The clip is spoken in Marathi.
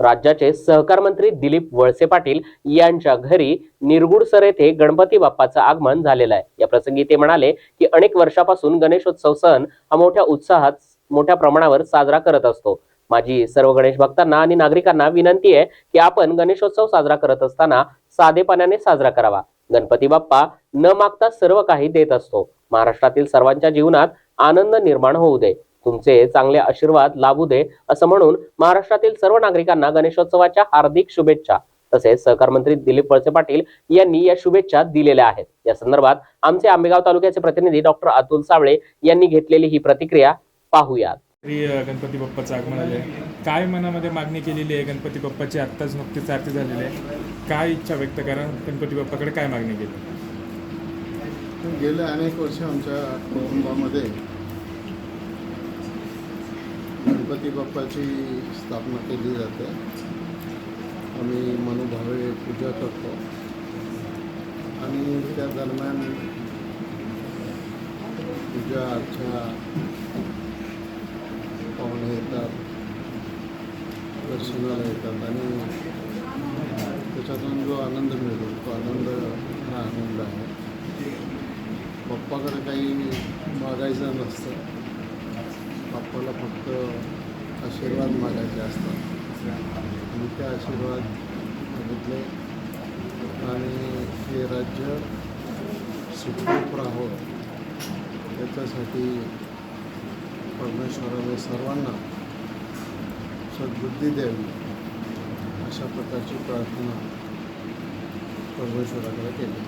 राज्याचे सहकार मंत्री दिलीप वळसे पाटील यांच्या घरी निरगुडसर येथे गणपती बाप्पाचं आगमन झालेलं आहे. या प्रसंगी ते म्हणाले की अनेक वर्षापासून गणेशोत्सव सण हा मोठ्या उत्साहात मोठ्या प्रमाणावर साजरा करत असतो. माझी सर्व गणेश भक्तांना आणि नागरिकांना विनंती आहे की आपण गणेशोत्सव साजरा करत असताना साधेपणाने साजरा करावा. गणपती बाप्पा न मागता सर्व काही देत असतो. महाराष्ट्रातील सर्वांच्या जीवनात आनंद निर्माण होऊ दे. तुमचे चांगले आशीर्वाद लाभू दे असं म्हणून महाराष्ट्रातील सर्व नागरिकांना गणेशोत्सवाच्या हार्दिक शुभेच्छा. तसेच सहकार मंत्री दिलीप वळसे पाटील यांनी या शुभेच्छा दिलेल्या आहेत. या संदर्भात आमचे आंबेगाव तालुक्याचे प्रतिनिधी डॉक्टर अतुल सावळे यांनी घेतलेली ही प्रतिक्रिया पाहूयात. गणपती बाप्पाचं आगमन आले काय मनामध्ये मागणी केलेली आहे गणपती बाप्पाची? आत्ताच नुकतीच आरती झालेली आहे. काय इच्छा व्यक्त करा? गणपती बाप्पाकडे काय मागणी केली? गेल्या अनेक वर्ष आमच्या कुटुंबामध्ये गणपती बाप्पाची स्थापना केली जाते. आम्ही मनोभावे पूजा करतो. आणि त्या दरम्यान पूजा अर्चा पाहुणे येतात दर्शनाला येतात आणि त्याच्यातून जो आनंद मिळतो तो आनंद हा आनंद आहे. बाप्पाकडे काही मागायचं नसतं. बाप्पाला फक्त आशीर्वाद मागायचे असतात आणि ते आशीर्वाद घेतले आणि हे राज्य सुखरूप राहावं त्याच्यासाठी परमेश्वराने सर्वांना सद्बुद्धी द्यावी अशा प्रकारची प्रार्थना परमेश्वराकडे केली.